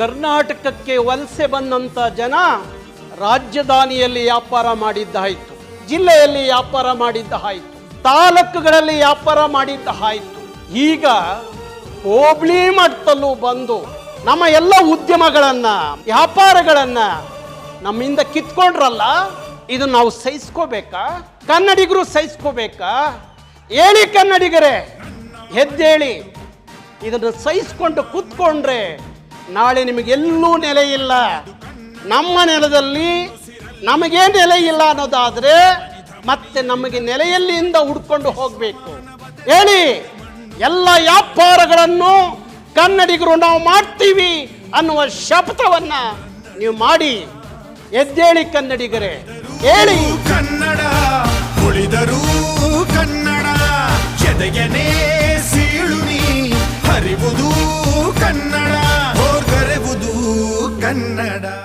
ಕರ್ನಾಟಕಕ್ಕೆ ವಲಸೆ ಬಂದಂಥ ಜನ ರಾಜಧಾನಿಯಲ್ಲಿ ವ್ಯಾಪಾರ ಮಾಡಿದ್ದಾಯಿತು ಜಿಲ್ಲೆಯಲ್ಲಿ ವ್ಯಾಪಾರ ಮಾಡಿದ್ದಾಯಿತು ತಾಲೂಕುಗಳಲ್ಲಿ ವ್ಯಾಪಾರ ಮಾಡಿದ್ದಾಯಿತು ಈಗ ಹೋಬಳಿ ಮಟ್ಟದಲ್ಲೂ ಬಂದು ನಮ್ಮ ಎಲ್ಲ ಉದ್ಯಮಗಳನ್ನ, ವ್ಯಾಪಾರಗಳನ್ನ ನಮ್ಮಿಂದ ಕಿತ್ಕೊಂಡ್ರಲ್ಲ, ಇದು ನಾವು ಸಹಿಸ್ಕೋಬೇಕಾ? ಕನ್ನಡಿಗರು ಸಹಿಸ್ಕೋಬೇಕಾ? ಹೇಳಿ ಕನ್ನಡಿಗರೇ ಎದ್ದೇಳಿ ಇದನ್ನು ಸಹಿಸ್ಕೊಂಡು ಕೂತ್ಕೊಂಡ್ರೆ ನಾಳೆ ನಿಮಗೆಲ್ಲೂ ನೆಲೆ ಇಲ್ಲ. ನಮ್ಮ ನೆಲದಲ್ಲಿ ನಮಗೇ ನೆಲೆ ಇಲ್ಲ ಅನ್ನೋದಾದ್ರೆ ಮತ್ತೆ ನಮಗೆ ನೆಲೆಯಲ್ಲಿಂದ ಹುಡ್ಕೊಂಡು ಹೋಗಬೇಕು. ಹೇಳಿ, ಎಲ್ಲ ವ್ಯಾಪಾರಗಳನ್ನು ಕನ್ನಡಿಗರು ನಾವು ಮಾಡ್ತೀವಿ ಅನ್ನುವ ಶಪಥವನ್ನ ನೀವು ಮಾಡಿ. ಎದ್ದೇಳಿ ಕನ್ನಡಿಗರೇ, ಹೇಳಿ. ಕನ್ನಡ, ಉಳಿದರೂ ಕನ್ನಡ ಸೀಳುನಿ ಹರಿವುದು ಕನ್ನಡ. ಕನ್ನಡ